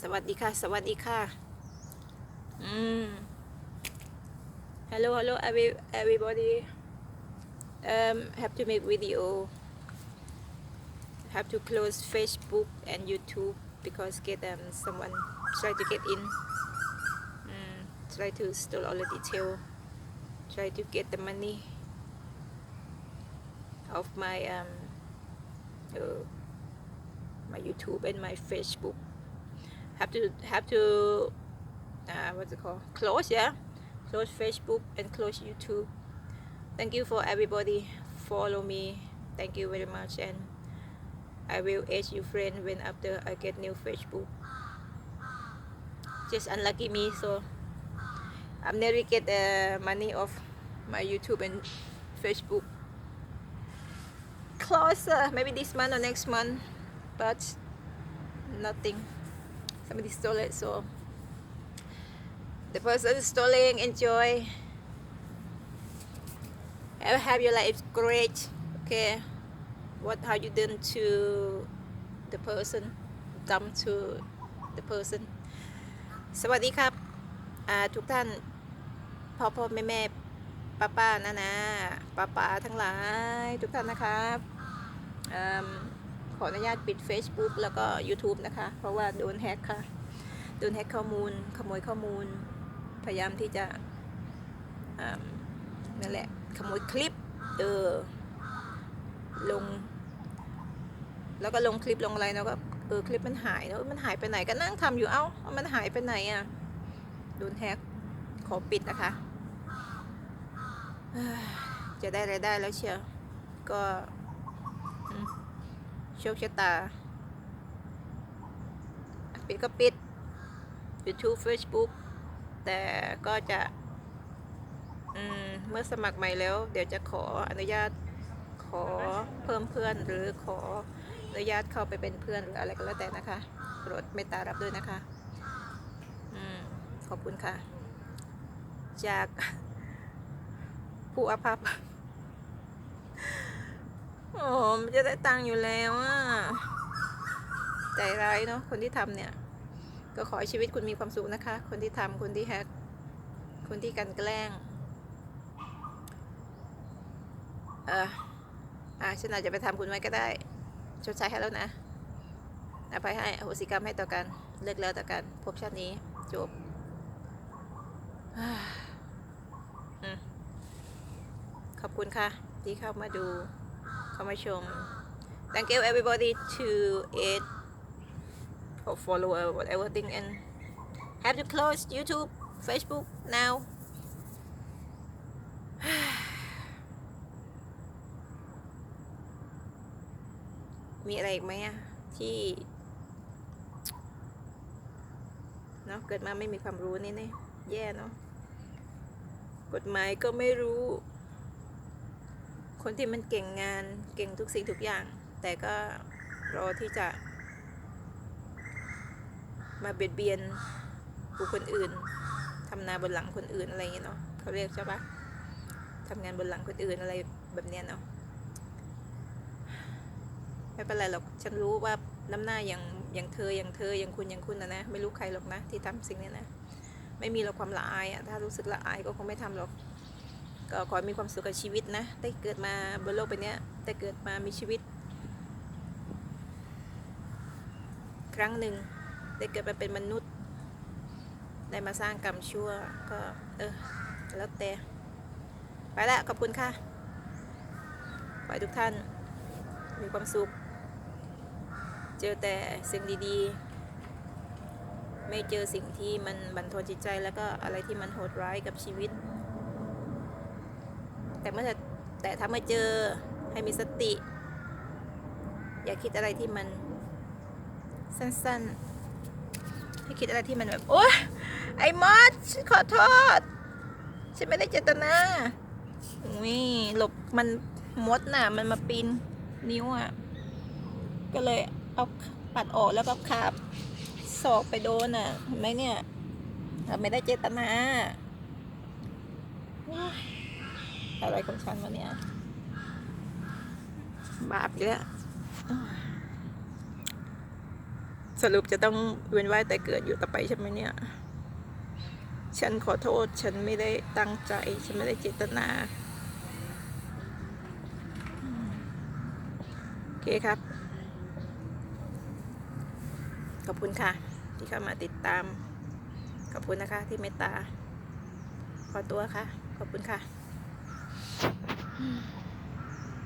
สวัสดีค่ะ สวัสดีค่ะ hello hello every everybody. Um have to make video. Have to close Facebook and YouTube because get um someone try to get in. Mm, try to steal all the detail. Try to get the money of my um uh, my YouTube and my Facebook have to have to uh, what's it called? Close yeah. Close Facebook and close YouTube. Thank you for everybody. Follow me. Thank you very much and I will add you friend when after I get new Facebook. Just unlucky me so I'm never get the money of my YouTube and Facebook. Closer maybe this month or next month but nothing somebody stole it so the person stealing enjoy have, have your life great okay what how you done to the person dumb to the person สวัสดีครับทุกท่านพ่อพ่อแม่แม่ป้าป้านานาป้าป้าทั้งหลายทุกท่านนะครับ ขออนุญาตปิด Facebook แล้วก็ YouTube นะคะ เพราะว่าโดนแฮกค่ะ โดนแฮกข้อมูล ขโมยข้อมูล พยายามที่จะนั่นแหละ ขโมยคลิป เออ ลง แล้วก็ลงคลิปลงอะไรแล้วก็เออคลิปมันหายแล้วมันหายไปไหนก็นั่งทำอยู่เอ้า มันหายไปไหนอะโดนแฮกขอปิดนะคะ จะได้ไรายได้แล้วเชียวก็ โชคชะตา ปิดก็ปิด YouTube Facebook แต่ก็จะมเมื่อสมัครใหม่แล้ว เดี๋ยวจะขออนุญาตขอเพิ่มเพื่อนหรือขออนุญาตเข้าไปเป็นเพื่อนหรืออะไรก็แล้วแต่นะคะโปรดเมตตารับด้วยนะคะอขอบคุณค่ะ จากผู้อภัพ โอ้มันจะได้ตังค์อยู่แล้วอะใจร้ายเนาะคนที่ทำเนี่ย ก็ขอให้ชีวิตคุณมีความสุขนะคะ คนที่ทำคนที่แฮกคนที่กันแกล้ง เอออะฉันอาจจะไปทำคุณไว้ก็ได้ชดใช้ให้แล้วนะอภัยให้อโหสิกรรมให้ต่อกันเลิกแล้วต่อกัน พบชาตินี้จบอขอบคุณค่ะ ที่เข้ามาดู เข้ามาชม thank you everybody to it or follow or whatever thing and have to close YouTube Facebook now มีอะไรอีกไหมอะที่เนาะเกิดมาไม่มีความรู้นี่เนี่ยแย่เนาะกฎหมายก็ไม่รู้ คนที่มันเก่งงานเก่งทุกสิ่งทุกอย่าง แต่ก็รอที่จะมาเบียดเบียนบุคคลอื่นทำนาบนหลังคนอื่นอะไรอย่างเงี้ยเนาะเขาเรียกใช่ปะทำงานบนหลังคนอื่นอะไรแบบเนี้ยเนาะไม่เป็นไรหรอกฉันรู้ว่าน้ำหน้าอย่างอย่างเธออย่างเธออย่างคุณอย่างคุณนะนะ ไม่รู้ใครหรอกนะ ที่ทำสิ่งนี้นะ ไม่มีหรอกความละอายอะถ้ารู้สึกละอายก็คงไม่ทำหรอก ก็ขอมีความสุขกับชีวิตนะได้เกิดมาบนโลกใบนี้ได้เกิดมามีชีวิต ครั้งหนึ่งได้เกิดมาเป็นมนุษย์ ได้มาสร้างกรรมชั่วก็เออแล้วแต่ไปละขอบคุณค่ะขอให้ทุกท่านมีความสุข เจอแต่สิ่งดีๆ ไม่เจอสิ่งที่มันบั่นทอนจิตใจแล้วก็อะไรที่มันโหดร้ายกับชีวิต แต่เมื่อแต่ถ้ามาเจอให้มีสติ อย่าคิดอะไรที่มันสั้นๆ ให้คิดอะไรที่มันแบบ โอ๊ยไอ้มอสขอโทษ ฉันไม่ได้เจตนานี่หลบมันมดน่ะ มันมาปีนนิ้วอะ ก็เลยเอาปัดออกแล้วก็ขาบศอกไปโดนอะเห็นไหมเนี่ย เราไม่ได้เจตนาว้า อะไรของฉันวะเนี่ย บาปเยอะสสรุปจะต้องเวียนว่ายแต่เกิดอยู่ต่อไปใช่ไหมเนี่ย ฉันขอโทษ ฉันไม่ได้ตั้งใจ ฉันไม่ได้เจตนาอืมโอเคครับ ขอบคุณค่ะ ที่เข้ามาติดตาม ขอบคุณนะคะที่เมตตา ขอตัวค่ะ ขอบคุณค่ะ Hmm.